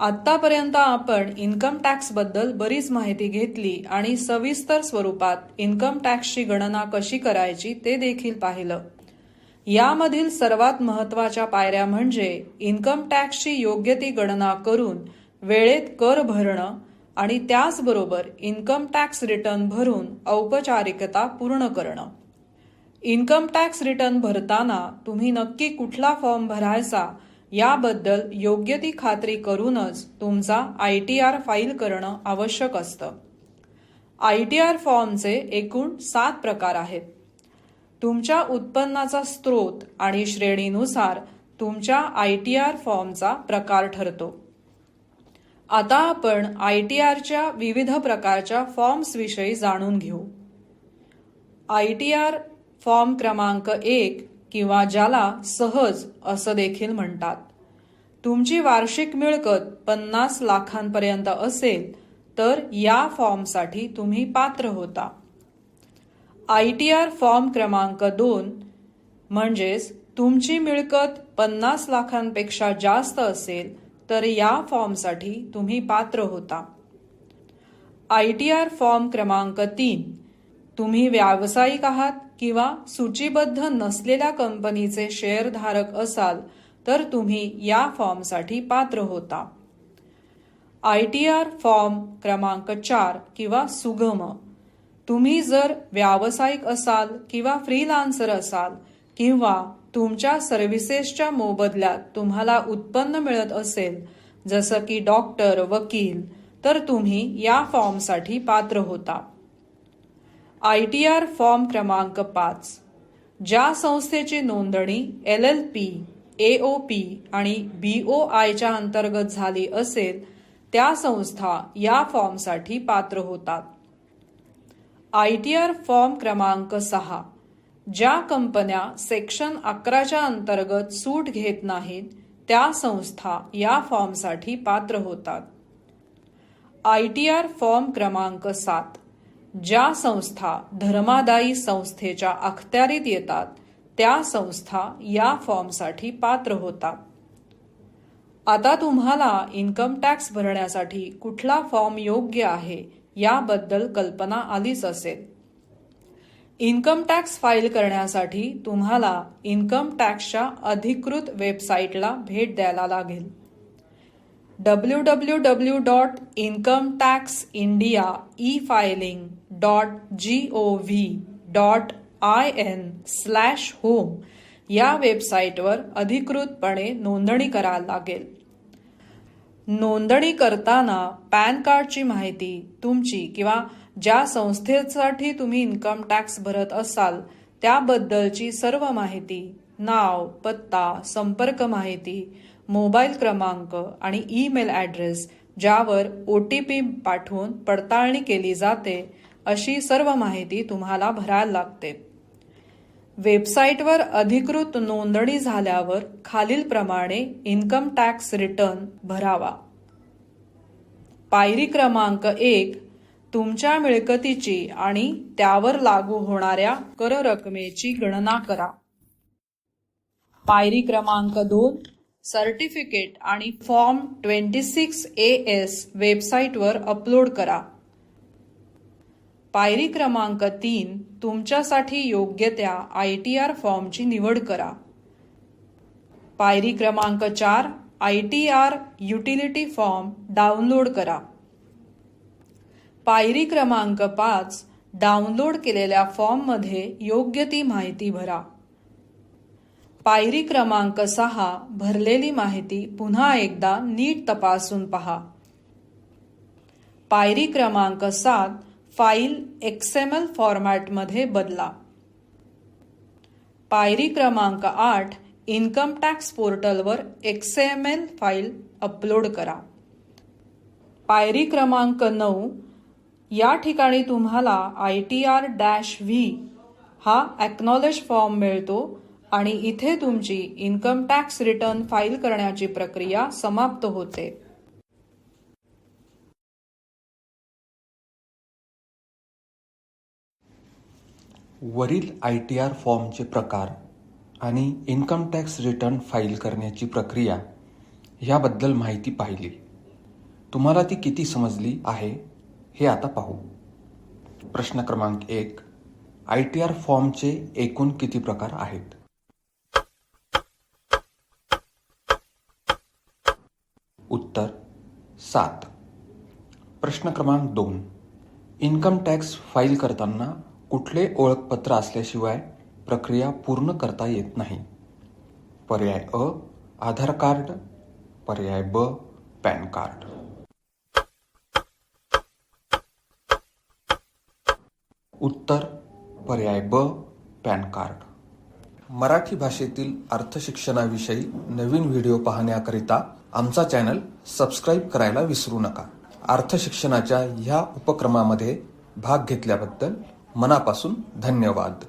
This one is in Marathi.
आतापर्यंत आपण इन्कम टॅक्सबद्दल बरीच माहिती घेतली आणि सविस्तर स्वरूपात इन्कम टॅक्सची गणना कशी करायची ते देखील पाहिलं. यामधील सर्वात महत्त्वाच्या पायऱ्या म्हणजे इन्कम टॅक्सची योग्य ती गणना करून वेळेत कर भरणं आणि त्याचबरोबर इन्कम टॅक्स रिटर्न भरून औपचारिकता पूर्ण करणं. इन्कम टॅक्स रिटर्न भरताना तुम्ही नक्की कुठला फॉर्म भरायचा याबद्दल योग्य ती खात्री करूनच तुमचा आय टी आर फाईल करणं आवश्यक असतं. आय टी आर फॉर्मचे एकूण सात प्रकार आहेत. तुमच्या उत्पन्नाचा स्रोत आणि श्रेणीनुसार तुमच्या आय टी आर फॉर्मचा प्रकार ठरतो. आता आपण आय टी आरच्या विविध प्रकारच्या फॉर्म्सविषयी जाणून घेऊ. आय टी आर फॉर्म क्रमांक एक किंवा ज्याला सहज असं देखील म्हणतात. तुमची वार्षिक मिळकत पन्नास लाखांपर्यंत असेल तर या फॉर्मसाठी तुम्ही पात्र होता. आय टी आर फॉर्म क्रमांक दोन म्हणजेच तुमची मिळकत पन्नास लाखांपेक्षा जास्त असेल तर या फॉर्मसाठी तुम्ही पात्र होता. आय टी आर फॉर्म क्रमांक तीन. तुम्ही व्यावसायिक आहात किंवा सूचीबद्ध नसलेल्या कंपनीचे शेअरधारक असाल तर तुम्ही या फॉर्मसाठी पात्र होता. आय टी आर फॉर्म क्रमांक चार किंवा सुगम. तुम्ही जर व्यावसायिक असाल किंवा फ्रीलान्सर असाल किंवा तुमच्या सर्व्हिसेसच्या मोबदल्यात तुम्हाला उत्पन्न मिळत असेल जसं की डॉक्टर वकील तर तुम्ही या फॉर्मसाठी पात्र होता. आय टी आर फॉर्म क्रमांक पाच. ज्या संस्थेची नोंदणी L L P A O P आणि बी ओ आयच्या अंतर्गत झाली असेल त्या संस्था या फॉर्मसाठी पात्र होतात. आय टी आर फॉर्म क्रमांक सहा. ज्या कंपन्या सेक्शन अकराच्या अंतर्गत सूट घेत नाहीत त्या संस्था या फॉर्मसाठी पात्र होतात. आय टी आर फॉर्म क्रमांक सात. ज्या संस्था धर्मादायी संस्थेच्या अखत्यारीत येतात त्या संस्था या फॉर्मसाठी पात्र होतात. आता तुम्हाला इन्कम टॅक्स भरण्यासाठी कुठला फॉर्म योग्य आहे याबद्दल कल्पना आलीच असेल. इन्कम टॅक्स फाईल करण्यासाठी तुम्हाला इन्कम टॅक्सच्या अधिकृत वेबसाईटला भेट द्यायला लागेल. W W W dot income tax India e filing dot G O V dot I N slash home या वेबसाईटवर अधिकृतपणे नोंदणी करायला लागेल. नोंदणी करताना पॅन कार्डची माहिती तुमची किंवा ज्या संस्थेसाठी तुम्ही इन्कम टॅक्स भरत असाल त्याबद्दलची सर्व माहिती नाव पत्ता संपर्क माहिती मोबाईल क्रमांक आणि ईमेल ॲड्रेस ज्यावर ओ टी पी पाठवून पडताळणी केली जाते अशी सर्व माहिती तुम्हाला भरायला लागते. वेबसाईटवर अधिकृत नोंदणी झाल्यावर खालीलप्रमाणे इन्कम टॅक्स रिटर्न भरावा. पायरी क्रमांक एक तुमच्या मिळकतीची आणि त्यावर लागू होणाऱ्या कर रकमेची गणना करा. पायरी क्रमांक दोन सर्टिफिकेट आणि form twenty six A S वेबसाईटवर अपलोड करा. पायरी क्रमांक तीन तुमच्यासाठी योग्य त्या आय टी आर फॉर्मची निवड करा. पायरी क्रमांक चार I T R utility form download करा. पायरी क्रमांक पाच डाउनलोड केलेल्या फॉर्ममध्ये योग्य ती माहिती भरा. पायरी क्रमांक सहा भरलेली माहिती पुन्हा एकदा नीट तपासून पहा. पायरी क्रमांक सात फाईल एक्सएमएल फॉर्मॅटमध्ये बदला. पायरी क्रमांक आठ इन्कम टॅक्स पोर्टलवर एक्सएमएल फाईल अपलोड करा. पायरी क्रमांक नऊ या ठिकाणी तुम्हाला I T R dash V हा ॲक्नॉलेज फॉर्म मिळतो आणि इथे तुमची इन्कम टॅक्स रिटर्न फाईल करण्याची प्रक्रिया समाप्त होते. वरील आय टी आर फॉर्मचे प्रकार आणि इन्कम टॅक्स रिटर्न फाईल करण्याची प्रक्रिया याबद्दल माहिती पाहिली. तुम्हाला ती किती समजली आहे हे आता पाहू. प्रश्न क्रमांक एक आय टी आर फॉर्मचे एकूण किती प्रकार आहेत? उत्तर सात. प्रश्न क्रमांक दोन इन्कम टॅक्स फाईल करताना कुठले ओळखपत्र असल्याशिवाय प्रक्रिया पूर्ण करता येत नाही. पर्याय अ आधार कार्ड पर्याय ब पॅन कार्ड. उत्तर पर्याय ब पॅन कार्ड. मराठी भाषेतील अर्थशिक्षणाविषयी नवीन व्हिडिओ पाहण्याकरिता आमचा चॅनल सबस्क्राईब करायला विसरू नका. अर्थशिक्षणाच्या ह्या उपक्रमामध्ये भाग घेतल्याबद्दल मनापासून धन्यवाद.